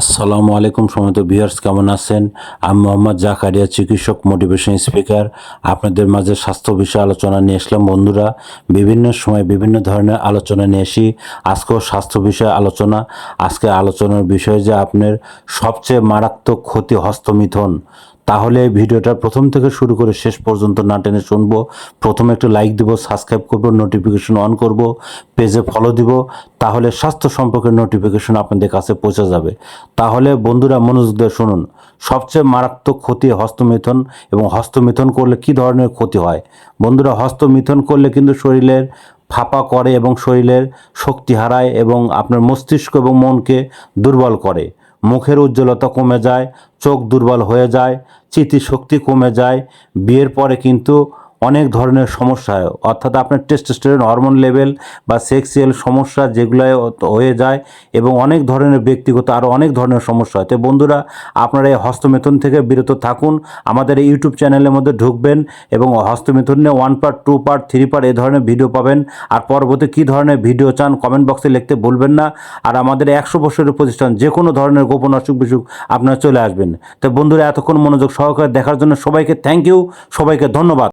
আসসালামু আলাইকুম সমত ভিউয়ার্স, কেমন আছেন? আমি মোহাম্মদ জাকারিয়া, চিকিৎসক মোটিভেশন স্পিকার। আপনাদের মাঝে স্বাস্থ্য বিষয়ে আলোচনা নিয়ে আসলাম। বন্ধুরা, বিভিন্ন সময় বিভিন্ন ধরনের আলোচনা নিয়ে আসি। আজকেও স্বাস্থ্য বিষয়ে আলোচনা। আজকে আলোচনার বিষয় যে আপনার সবচেয়ে মারাত্মক ক্ষতি হস্তমিথন। তাহলে ভিডিওটা প্রথম থেকে শুরু করে শেষ পর্যন্ত না টেনে শুনব। প্রথমে একটু লাইক দিব সাবস্ক্রাইব করব নোটিফিকেশন অন করব পেজে ফলো দিব, তাহলে স্বাস্থ্য সম্পর্কে নোটিফিকেশন আপনাদের কাছে পৌঁছে যাবে। তাহলে বন্ধুরা মনোযোগ দিয়ে শুনুন। সবচেয়ে মারাত্মক ক্ষতি হস্তমিথন এবং হস্তমিথন করলে কি ধরনের ক্ষতি হয়? বন্ধুরা, হস্তমিথন করলে কিন্তু শরীরের ফাঁপা করে এবং শরীরের শক্তি হারায় এবং আপনার মস্তিষ্ক এবং মনকে দুর্বল করে। মুখের উজ্জ্বলতা কমে যায় চোখ দুর্বল হয়ে যায় স্মৃতিশক্তি কমে যায়। বিয়ের পরে কিন্তু অনেক ধরনের সমস্যা হয়। অর্থাৎ আপনার টেস্টোস্টেরন হরমোন লেভেল বা সেক্সুয়াল সমস্যা যেগুলো হয়ে যায় এবং অনেক ধরনের ব্যক্তিগত আরও অনেক ধরনের সমস্যা হয়। তো বন্ধুরা, আপনারা এই হস্তমেথন থেকে বিরত থাকুন। আমাদের এই ইউটিউব চ্যানেলের মধ্যে ঢুকবেন এবং হস্তমেথন নিয়ে one part two part three part এই ধরনের ভিডিও পাবেন। আর পরবর্তী কী ধরনের ভিডিও চান কমেন্ট বক্সে লিখতে ভুলবেন না। আর আমাদের একশো বছরের প্রতিষ্ঠান যে কোনো ধরনের গোপন অসুখ বিসুখ আপনারা চলে আসবেন। তো বন্ধুরা, এতক্ষণ মনোযোগ সহকারে দেখার জন্য সবাইকে থ্যাংক ইউ সবাইকে ধন্যবাদ।